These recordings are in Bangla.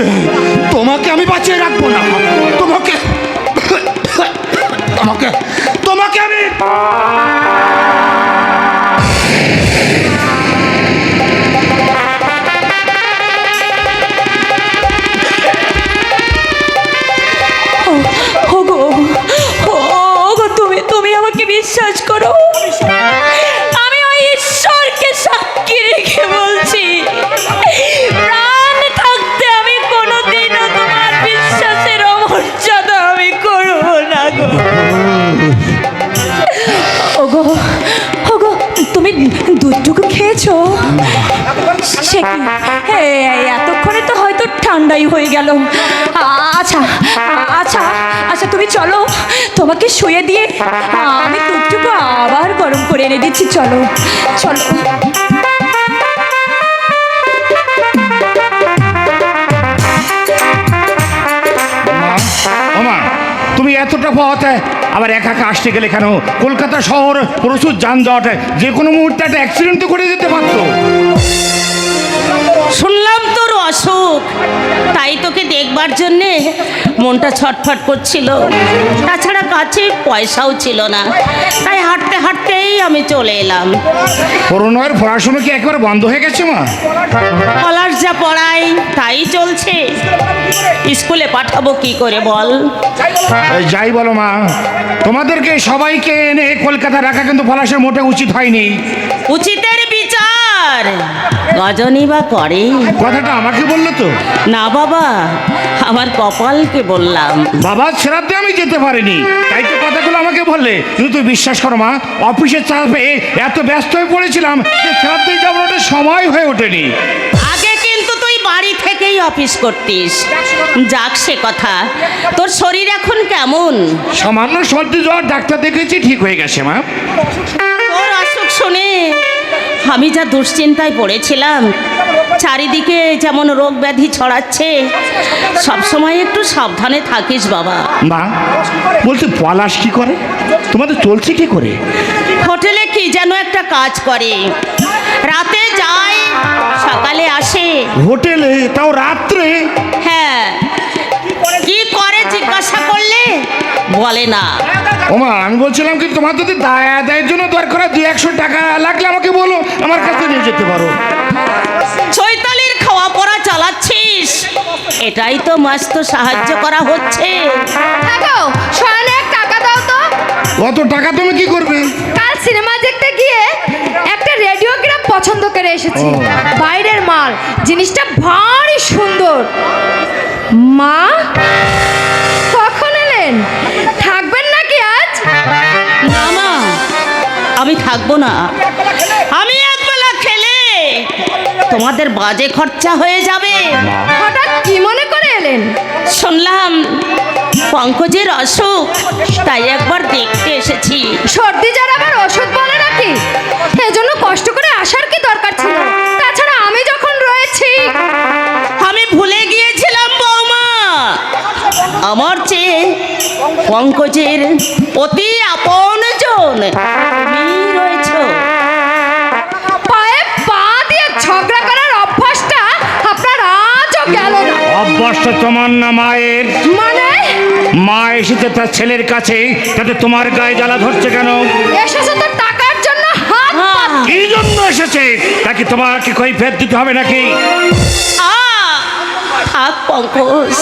তোমাকে তোমাকে আমি বাঁচিয়ে রাখব না। তোমাকে তোমাকে তোমাকে আমি গো ওগো ওগো তুমি দুধটুকু খেয়েছো? সে এতক্ষণে তো হয়তো ঠান্ডাই হয়ে গেল। আচ্ছা আচ্ছা আচ্ছা তুমি চলো। তোমাকে শুয়ে দিয়ে আমি দুধটুকু আবার গরম করে এনে দিচ্ছি চলো চলো। ওমা। তুমি এতটা পথ আবার একা একা আসতে গেলে কেন? কলকাতা শহর, প্রচুর যানজট, যে কোনো মুহূর্তে একটা অ্যাক্সিডেন্ট করে যেতে পারতো। শুনলাম তোর অসুখ। তাই তোকে দেখবার জন্যে মনটা ছটফট করছিল। তাছাড়া কাছে পয়সাও ছিল না। তাই হাঁটতে হাঁটতেই আমি চলে এলাম। করোনার পড়াশুনো কি একেবারে বন্ধ হয়ে গেছে মা? কলার যা পড়াই তাই চলছে। স্কুলে পাঠাবো কি করে বল? যাই বলো মা। তোমাদেরকে সবাইকে এনে কলকাতা রাখা কিন্তু পলাশের মোটে উচিত হয়নি। উচিতের বিচার। গজনী বা করে। কথাটা আমাকে বলল তো? না বাবা আমার কপালকে বললাম। বাবা শ্রাদ্ধে আমি যেতে পারিনি। তাই তো কথাগুলো আমাকে বললে। কিন্তু তুই বিশ্বাস করো মা অফিসের চাপে এত ব্যস্ত হয়ে পড়েছিলাম যে শ্রাদ্ধে যাওয়ার ওটা সময় হয়ে ওঠেনি। আগে কিন্তু তুই বাড়ি থেকেই অফিস করতিস। যাক সে কথা। তোর শরীর এখন কেমন? সামান্য সর্দি জ্বর ডাক্তার দেখেছি ঠিক হয়ে গেছে মা। তোর অসুখ শুনে আমি যা দুশ্চিন্তায় পড়েছিলাম চারিদিকে যেমন রোগ ব্যাধি ছড়াচ্ছে সবসময় একটু সাবধানে থাকিস বাবা। মা বলতে পলাশ কি করে? তোমাদের চলছে কি করে? হোটেলে কি যেন একটা কাজ করে। রাতে যায় সকালে আসে। হোটেলে? তাও রাত্রে? হ্যাঁ। কি করে জিজ্ঞাসা করলে? বলে না। ওমা আমি বলছিলাম কি তোমার যদি দায় আদায়ের জন্য দরকার হয় দুই একশো টাকা লাগলে আমাকে বলো আমার কাছে নিয়ে যেতে পারো। চৈতালির খাওয়া পড়া চালাচ্ছিস এটাই তো মস্ত সাহায্য করা হচ্ছে। থাকো শয়নে এক টাকা দাও তো। অত টাকা তুমি কি করবে? কাল সিনেমা দেখতে গিয়ে একটা রেডিওগ্রাম পছন্দ করে এসেছি। বাইরের মাল জিনিসটা ভারী সুন্দর। মা কখন এলেন? না মা আমি থাকব না। আমি একবেলা খেলে তোমাদের বাজে খরচা হয়ে যাবে। হঠাৎ কি মনে করে এলেন? শুনলাম পঙ্কজের অসুখ তাই একবার দেখতে এসেছি। সর্দি যারা আবার ওষুধ বলে নাকি? সেজন্য কষ্ট করে আসার কি দরকার? পঙ্কজের অতি আপনজন তুমি রয়েছো। পায়ে পা দিয়ে ঝগড়া করার অভ্যাসটা আপনার আজও গেল না। অভ্যাসটা তোমার না মায়ের। মানে? মা এসেছে তার ছেলের কাছে তাতে তোমার গায়ে জ্বালা ধরছে কেন? এসেছে তো টাকার জন্য হাত কি জন্য এসেছে? তাকে তোমাকে কই ফের দিতে হবে নাকি? পঙ্কজ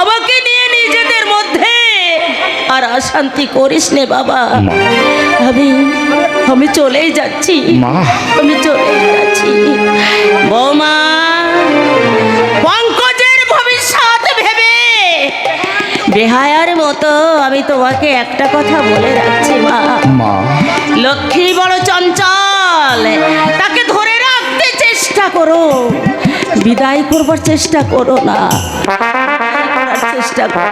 আমাকে নিয়ে আর অশান্তি করিস নে বাবা। আমি আমি চলেই যাচ্ছি। মা। আমি চলেই যাচ্ছি। বৌমা পঙ্কজের ভবিষ্যৎ ভেবে বেহায়ার মতো আমি তোমাকে একটা কথা বলে রাখছি মা। লক্ষ্মী বড় চঞ্চল তাকে ধরে রাখতে চেষ্টা করো। বিদায় করবার চেষ্টা করো না। চেষ্টা করো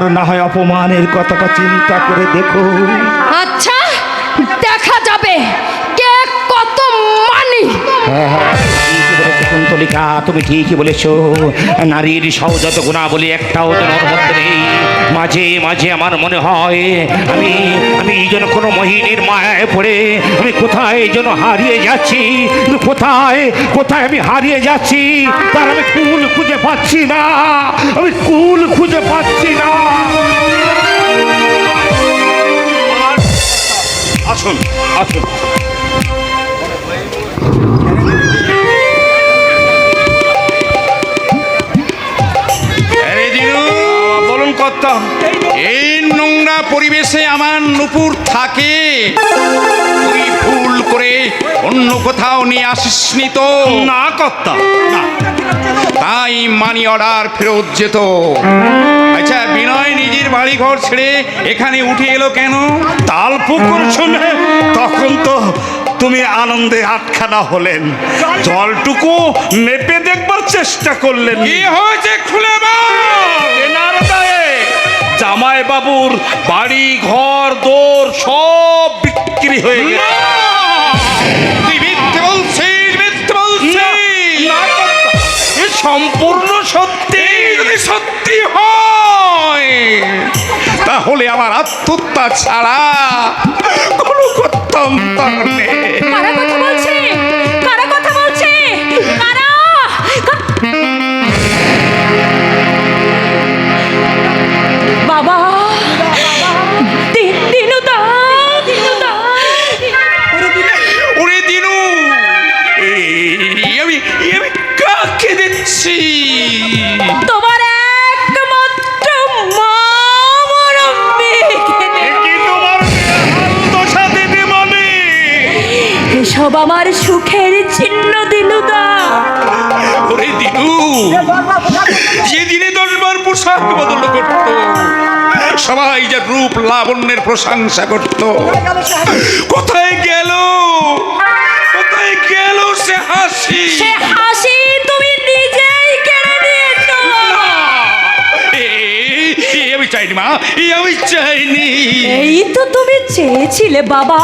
তারপর না হয় অপমানের কথাটা চিন্তা করে দেখো। আচ্ছা দেখা যাবে কে কত মানি। হ্যাঁ, হ্যাঁ, কুন্তলিকা তুমি ঠিকই বলেছ। নারীর সহজাত গুণাবলী একটাও যেন মধ্যে নেই। মাঝে মাঝে আমার মনে হয় আমি আমি যেন কোনো মহিনীর মায়ায় পড়ে, আমি কোথায় যেন হারিয়ে যাচ্ছি কোথায় কোথায় আমি হারিয়ে যাচ্ছি, তার আমি কুল খুঁজে পাচ্ছি না, আমি কুল খুঁজে পাচ্ছি না। আসুন আসুন। কর্তা এই নোংরা পরিবেশে আমার নুপুর থাকে। তুই ভুল করে অন্য কোথাও নিয়ে আসিসনি তো। না কর্তা। তাই মানি অর্ডার ফেরত যেত। আচ্ছা বিনয় নিজের বাড়ি ঘর ছেড়ে এখানে উঠে এলো কেন? তাল পুকুর শুনে তখন তো তুমি আনন্দে আটখানা হলেন। জলটুকু মেপে দেখবার চেষ্টা করলেন। কি হয়েছে খুলে গায়ে জামাই বাবুর বাড়ি ঘর দোর সব বিক্রি হয়ে গেছে। সম্পূর্ণ সত্যি। যদি সত্যি হয় তাহলে আমার আত্মহত্যা ছাড়া কোনো গত্যন্তর নেই। এসব আমার সুখের চিহ্ন দিনুদা ওরে দিনু যেদিনে দশবার পোশাক বদল করত। সবাই যে রূপ লাবণ্যের প্রশংসা করত। কোথায় গেল? কোথায় গেল সে হাসি? সে হাসি তুমি নিজেই কেড়ে নিয়েছো। এই আমি চাইনি মা এই আমি চাইনি। এই তো তুমি চেয়েছিলে বাবা।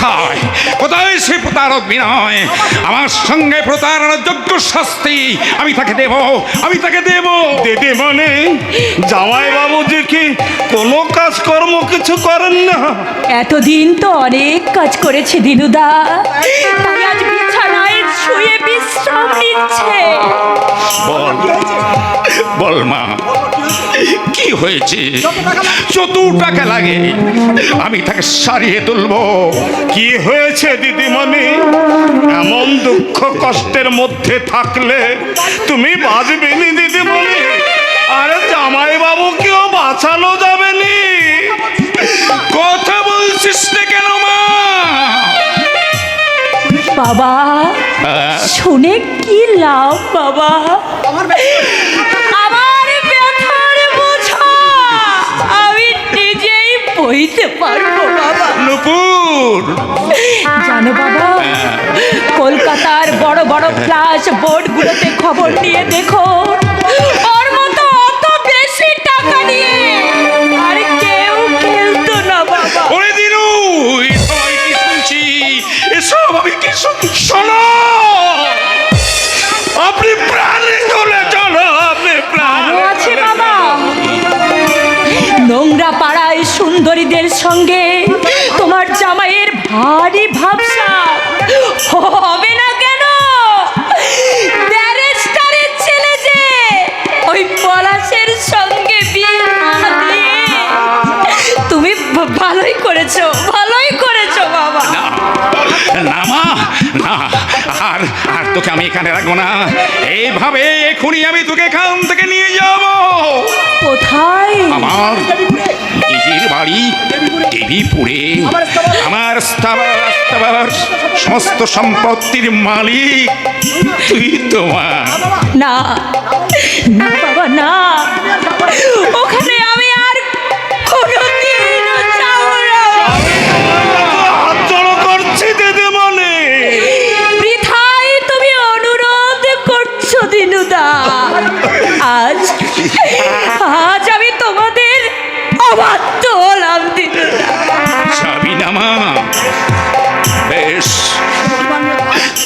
কোথায়? কোথায় সে প্রতারক বিনয়? আমার সঙ্গে প্রতারণার যোগ্য শাস্তি আমি তাকে দেব আমি তাকে দেব। দেবে মানে? জামাই বাবু যে কি কোনো কাজকর্ম কিছু করেন না? এতদিন তো অনেক কাজ করেছে দিনুদা। তাই আজ শুয়ে বিশ্রাম নিচ্ছে। বল বল মা কি হয়েছে? চতুর টাকা লাগে আমি তাকে সারিয়ে তুলবো। কি হয়েছে দিদিমণি? এমন দুঃখ কষ্টের মধ্যে থাকলে তুমি বাঁচবেনি দিদিমণি? আরে জামাই বাবুকেও বাঁচানো যাবে নি কথা বলছিস না কেন মা? বাবা? শুনে কি লাভ বাবা? আমার ব্যথার বোঝা। আমি নিজেই বইতে পারব বাবা। নুপুর। জানো বাবা কলকাতার বড় বড় ক্লাস বোর্ডগুলোতে খবর নিয়ে দেখো। ওর মতো অত বেশি টাকা নিয়ে আর কেউ খেলতো না বাবা। ওরে দিনু এসব আমি কি শোনো! আপনি প্রাণে চলে চলো আপনি আছে বাবা। নোংরা পাড়ায় সুন্দরীদের সঙ্গে তোমার জামাইয়ের ভারী ভাবসা। হবে না কেন? ব্যারিস্টারের ছেলে যে ওই পলাশের সঙ্গে বিয়ে তুমি ভালোই করেছ ভালোই না আর আর তোকে আমি এখানে রাখব না। এইভাবে এখনই আমি তোকে এখান থেকে নিয়ে যাব। কোথায়? আমার নিজের বাড়ি দেবীপুরে। আমার সমস্ত সম্পত্তির মালিক। তুই তোমার। না না বাবা না। ওখানে অবাধ্য হলাম যাবি না মা বেশ,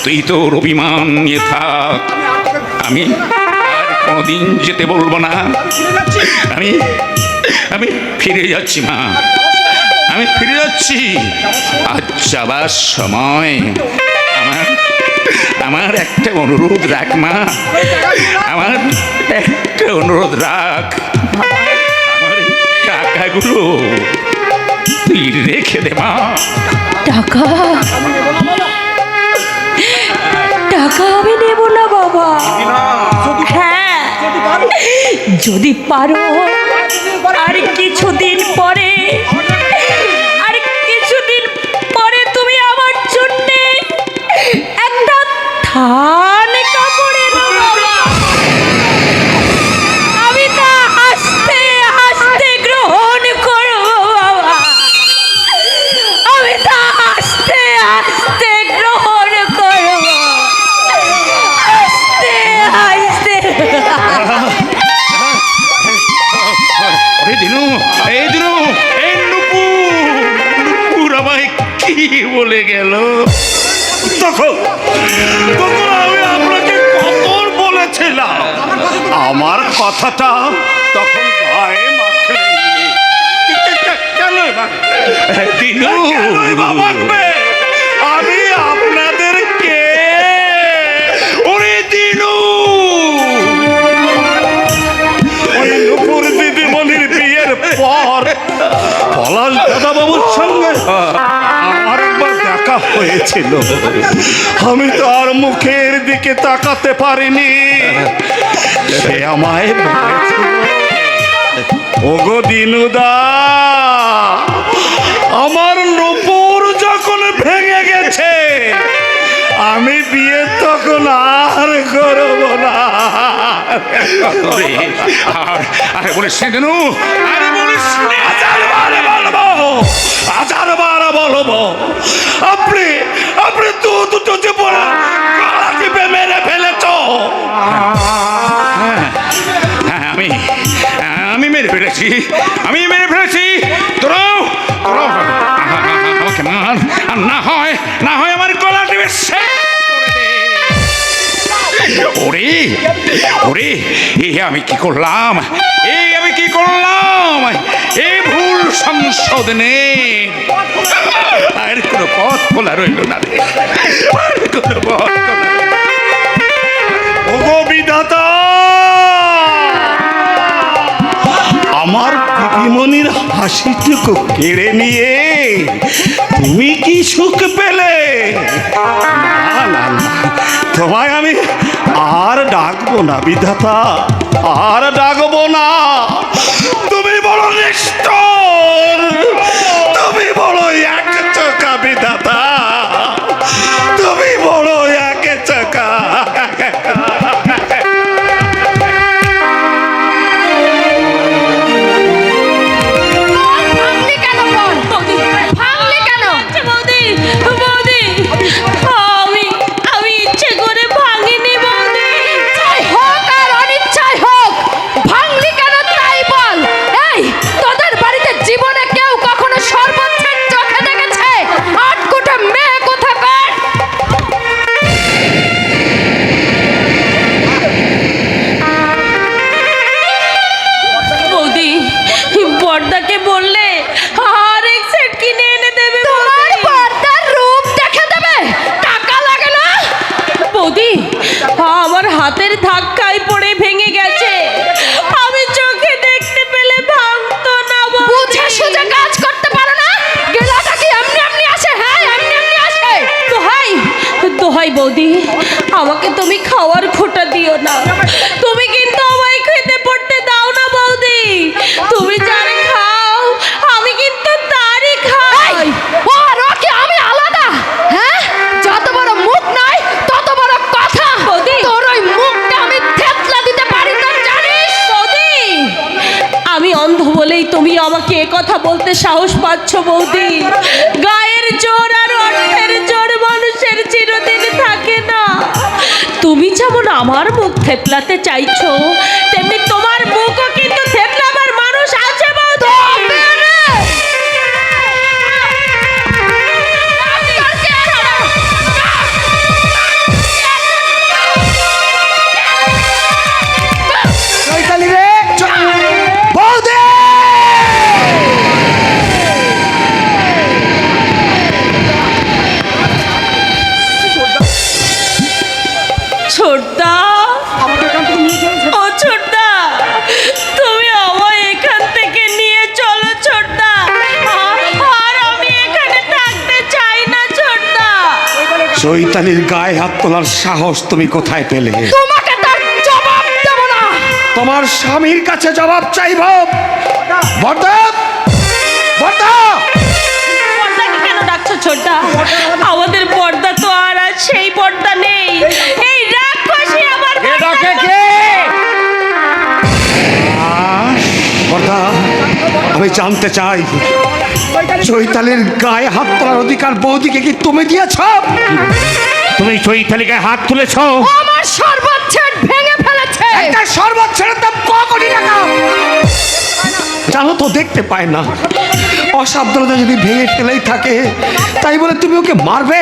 তুই তো রবিমান নিয়ে থাক। আমি আর কোনোদিন যেতে বলব না। আমি আমি ফিরে যাচ্ছি, মা। আমি ফিরে যাচ্ছি। আজ যাবার সময়। আমার আমার একটা অনুরোধ রাখ, মা। আমার একটা অনুরোধ রাখ। টাকাগুলো তুই রেখে দে টাকা? টাকা আমি নেব না, বাবা। হ্যাঁ। যদি পারো, আর কিছুদিন পরে, আর কিছুদিন পরে তুমি আমার জন্য একটা থান ওরে দিনু এই দিনু এই নুপুর নুপুর আমায় কি বলে গেল? তখন তখন আমি আপনাকে কত বলেছিলাম। আমার কথাটা তখন গায়ে মাখলেননি কেন দিনু মাখবে? পলাশ দাদাবাবুর সঙ্গে। আমার একবার দেখা হয়েছিল। আমি তো আর মুখের দিকে তাকাতে পারিনি। সে আমায় ওগো দিনুদা, আমার নুপুর যখন ভেঙে গেছে, আমি বিয়ে তখন আর করব না। আর, আরে বলিস না, দিনু। আরে বলিস না। হাজার বার বলব আপনি আপনি দু দুটো জীবন গলা টিপে মেরে ফেলেছ? হ্যাঁ, হ্যাঁ, আমি আমি মেরে ফেলেছি আমি মেরে ফেলেছি। তোরাও তোরাও আমাকে না হয় না হয় আমার গলা টিপে শেষ ওরে ওরে এ আমি কি করলাম? এই আমি কি করলাম? এই সংশোধনে। আর কোনো পথ খোলা রইল না রে। আর পথ আমার দিদিমণির হাসিটুকু কেড়ে নিয়ে তুমি কি সুখ পেলে? তোমায় আমি আর ডাকবো না বিধাতা, আর ডাকবো না। তুমি বড় নিষ্ঠুর বৌদি আমাকে তুমি খাওয়ার খোটা দিও না। তুমি কিন্তু আমায় খেতে পড়তে দাও না বৌদি। তুমি যার খাও আমি কিন্তু তারই খাই। ও আর ও কি আমি আলাদা? হ্যাঁ? যত বড় মুখ নয় তত বড় কথা। বৌদি। তোর ওই মুখটা আমি থেতলা দিতে পারি না জানিস? বৌদি আমি অন্ধ বলেই তুমি আমাকে এ কথা বলতে সাহস পাচ্ছ বৌদি। গায়ের জোর তুমি যেমন আমার মুখ থেতলাতে চাইছো তেমনি তোমার মুখও চৈতালির গায়ে হাত তোলার সাহস তুমি কোথায় পেলে? তোমাকে তার জবাব দেব না। তোমার স্বামীর কাছে জবাব চাইব। বর্দা বর্দা পর্দাকে কেন ডাকছো ছোটদা? আমাদের পর্দা তো আর সেই পর্দা নেই। এই রাক্ষসী আমার বর্দা আমি জানতে চাই চৈতালির গায়ে হাত তোলার অধিকার বৌদিকে কি তুমি দিয়েছ? তুমি চৈতালিকে হাত তুলেছ? আমার সর্বোচ্ছেদ ভেঙে ফেলেছে। একটা শরবত দাম ক কোটি টাকা? জানো তো দেখতে পায় না। অসাবধানতা যদি ভেঙে ফেলেই থাকে তাই বলে তুমি ওকে মারবে?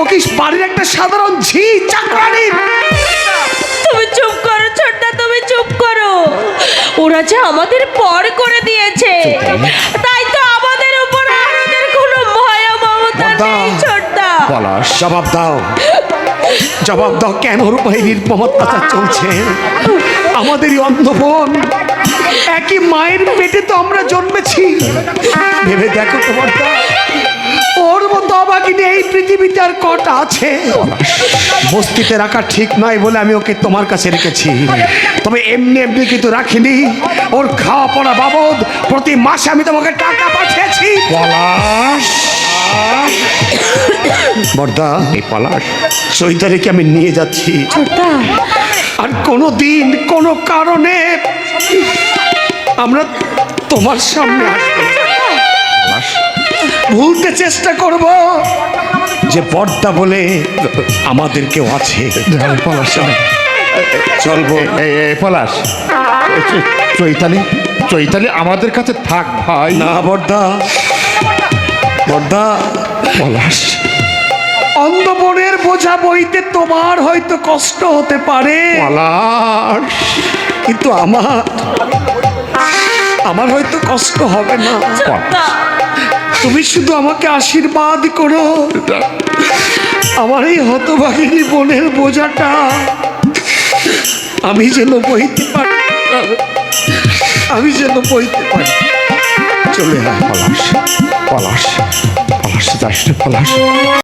ও কি বাড়ির একটা সাধারণ ঝি চাকরানি তুমি চুপ করো ছোটদা তুমি চুপ করো। ওরা যে আমাদের পর করে দিয়েছে। তাই তো জবাব দাও। জবাব দাও কেন নির্মম অত্যাচার চলছে? আমাদেরই অন্ধ বোন একই মায়ের পেটে তো আমরা জন্মেছি। ভেবে দেখো তোমার ওর মতো অবাকিনী এই পৃথিবীতে আর কটা আছে? বস্তিতে রাখা ঠিক নয় বলে আমি ওকে তোমার কাছে রেখেছি। তবে এমনি এমনি কিন্তু রাখিনি। ওর খাওয়া পড়া বাবদ প্রতি মাসে আমি তোমাকে টাকা পাঠিয়েছি। পলাশ। বর্দা এই পলাশ। চৈতালিকে আমি নিয়ে যাচ্ছি। আর কোনো দিন কোনো কারণে আমরা তোমার সামনে ভুলতে চেষ্টা করব যে বর্দা বলে আমাদের কেউ আছে। চলবো। এই এই পলাশ। চৈতালি চৈতালি আমাদের কাছে থাক ভাই। না বর্দা। বর্দা পলাশ অন্ধবনের বোঝা বইতে তোমার হয়তো কষ্ট হতে পারে। পলাশ কিন্তু আমার আমার হয়তো কষ্ট হবে না। তুমি শুধু আমাকে আশীর্বাদ করো। আমার এই হতভাগিনী বোনের বোঝাটা আমি যেন বইতে পারি আমি যেন বইতে পারি চলে আয়। পলাশ পলাশ পলাশ যাস রে পলাশ